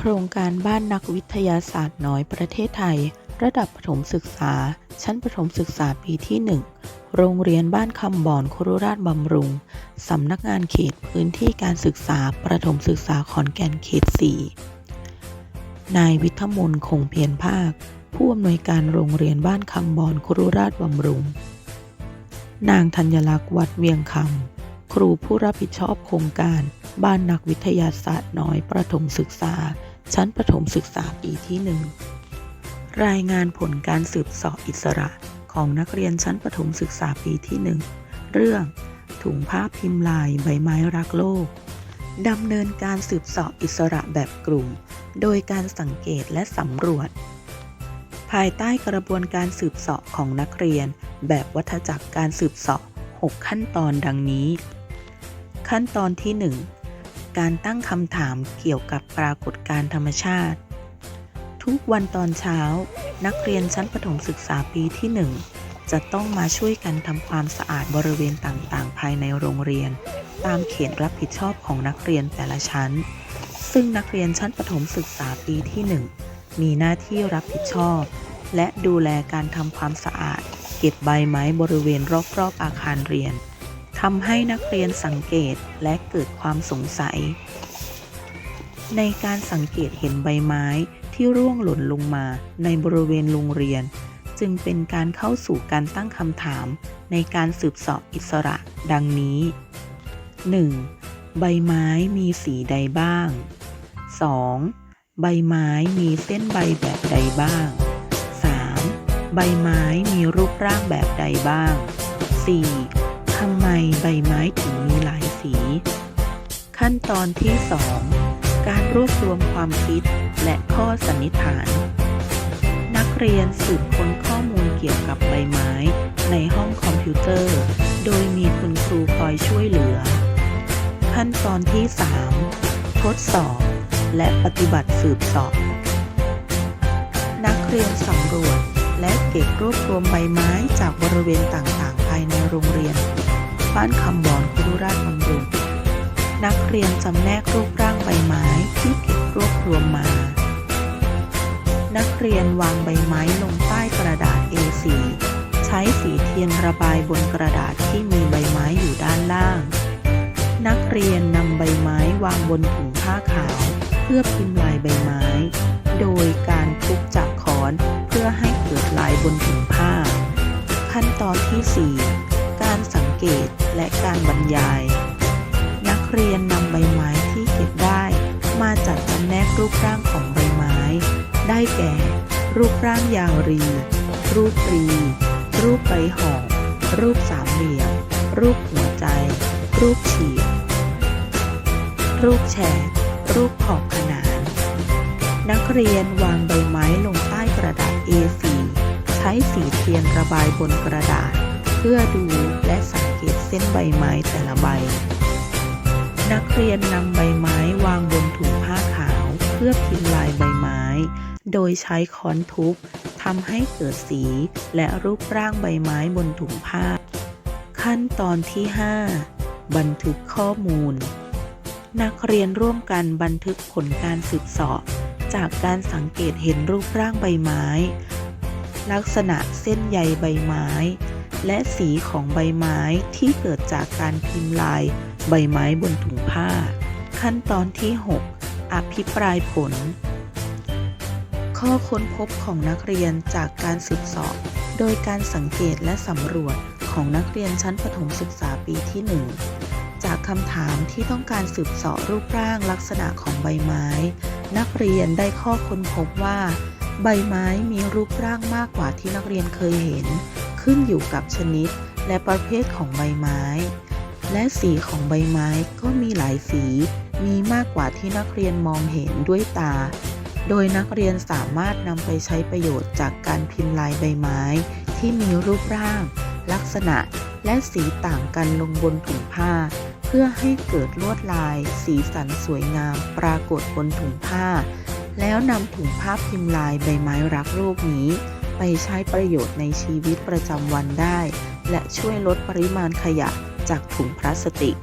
โครงการบ้านนักวิทยาศาสตร์น้อยประเทศไทย ระดับประถมศึกษา ชั้นประถมศึกษาปีที่ 1 โรงเรียนบ้านคำบอนครุราชบำรุง สำนักงานเขตพื้นที่การศึกษาประถมศึกษาขอนแก่นเขต 4 นายวิทมนคงเพียรภาค ผู้อำนวยการโรงเรียนบ้านคำบอนครุราชบำรุง นางธัญลักษณ์วัดเวียงคำครูผู้รับผิดชอบโครงการ บ้านนักวิทยาศาสตร์น้อยประถมศึกษา ชั้นประถมศึกษาปีที่หนึ่งรายงานผลการสืบสอบอิสระของนักเรียนชั้นประถมศึกษาปีที่หนึ่งเรื่องถุงผ้าพิมพ์ลายใบไม้รักโลกดำเนินการสืบสอบอิสระแบบกลุ่ม โดยการสังเกตและสำรวจ ภายใต้กระบวนการสืบสอบของนักเรียน แบบวัฏจักรการสืบสอบ 6 ขั้นตอนดังนี้ ขั้นตอนที่1 การตั้งคำถามเกี่ยวกับปรากฏการธรรมชาติ ทุกวันตอนเช้า นักเรียนชั้นประถมศึกษาปีที่ 1 จะต้องมาช่วยกันทำความสะอาดบริเวณต่างๆ ภายในโรงเรียน ตามเขตรับผิดชอบของนักเรียนแต่ละชั้น ซึ่งนักเรียนชั้นประถมศึกษาปีที่ 1 มีหน้าที่รับผิดชอบ และดูแลการทำความสะอาด เก็บใบไม้บริเวณรอบๆอาคารเรียน ทำให้นักเรียนสังเกตและเกิดความสงสัย ในการสังเกตเห็นใบไม้ที่ร่วงหล่นลงมาในบริเวณโรงเรียน จึงเป็นการเข้าสู่การตั้งคำถามในการสืบสอบอิสระดังนี้ 1. ใบไม้มีสีใดบ้าง 2. ใบไม้มีเส้นใบแบบใดบ้าง 3. ใบไม้มีรูปร่างแบบใดบ้าง 4. ทำไมใบไม้ถึงมีหลายสี ขั้นตอนที่ 2 การรวบรวมความคิดและข้อสันนิษฐาน นักเรียนสืบค้นข้อมูลเกี่ยวกับใบไม้ในห้องคอมพิวเตอร์ โดยมีคุณครูคอยช่วยเหลือ ขั้นตอนที่ 3 ทดสอบ และปฏิบัติสืบสอบ นักเรียนสำรวจและเก็บรวบรวมใบไม้จากบริเวณต่างๆ ภายในโรงเรียน บ้านคำบอนคุรุราชบำรุงนักเรียนจำแนกรูปร่างใบไม้ที่เก็บรวบรวมมา นักเรียนวางใบไม้ลงใต้กระดาษ A4 ใช้สีเทียนระบายบนกระดาษที่มีใบไม้อยู่ด้านล่าง นักเรียนนำใบไม้วางบนถุงผ้าขาว เพื่อพิมพ์ลายใบไม้ โดยการทุบจากขอนเพื่อให้เกิดลายบนถุงผ้า ขั้นตอนที่4การสัง เกตและการบรรยาย นักเรียนนำใบไม้ที่เก็บได้ มาจัดจำแนกรูปร่างของใบไม้ ได้แก่ รูปร่างยาวรี รูปรี รูปใบหอกรูปสามเหลี่ยม รูปหัวใจ รูปฉีกรูปแฉกรูปขอบขนาน นักเรียนวางใบไม้ลงใต้กระดาษ A4 ใช้สีเทียนระบายบนกระดาษ เพื่อดูและสัง เกตเส้นใบไม้แต่ละใบ นักเรียนนำใบไม้วางบนถุงผ้าขาว เพื่อพิมพ์ลายใบไม้ โดยใช้ค้อนทุบทำให้เกิดสี และรูปร่างใบไม้บนถุงผ้า ขั้นตอนที่ 5 บันทึกข้อมูล นักเรียนร่วมกันบันทึกผลการสืบเสอบจากการสังเกตเห็นรูปร่างใบไม้ ลักษณะเส้นใยใบไม้ และสีของใบไม้ที่เกิดจากการพิมพ์ลายใบไม้บนถุงผ้า ขั้นตอนที่ 6 อภิปรายผล ข้อค้นพบของนักเรียนจากการสืบเสอบ โดยการสังเกตและสำรวจของนักเรียนชั้นประถมศึกษาปีที่ 1 จากคำถามที่ต้องการสืบเสอบรูปร่างลักษณะของใบไม้ นักเรียนได้ข้อค้นพบว่า ใบไม้มีรูปร่างมากกว่าที่นักเรียนเคยเห็น ขึ้นอยู่กับชนิดและประเภทของใบไม้ และสีของใบไม้ก็มีหลายสี มีมากกว่าที่นักเรียนมองเห็นด้วยตา โดยนักเรียนสามารถนำไปใช้ประโยชน์จากการพิมพ์ลายใบไม้ ที่มีรูปร่าง ลักษณะ และสีต่างกันลงบนถุงผ้า เพื่อให้เกิดลวดลาย สีสันสวยงาม ปรากฏบนถุงผ้า แล้วนำถุงผ้าพิมพ์ลายใบไม้รักโลกนี้ ไปใช้ประโยชน์ในชีวิตประจำวันได้ และช่วยลดปริมาณขยะจากถุงพลาสติก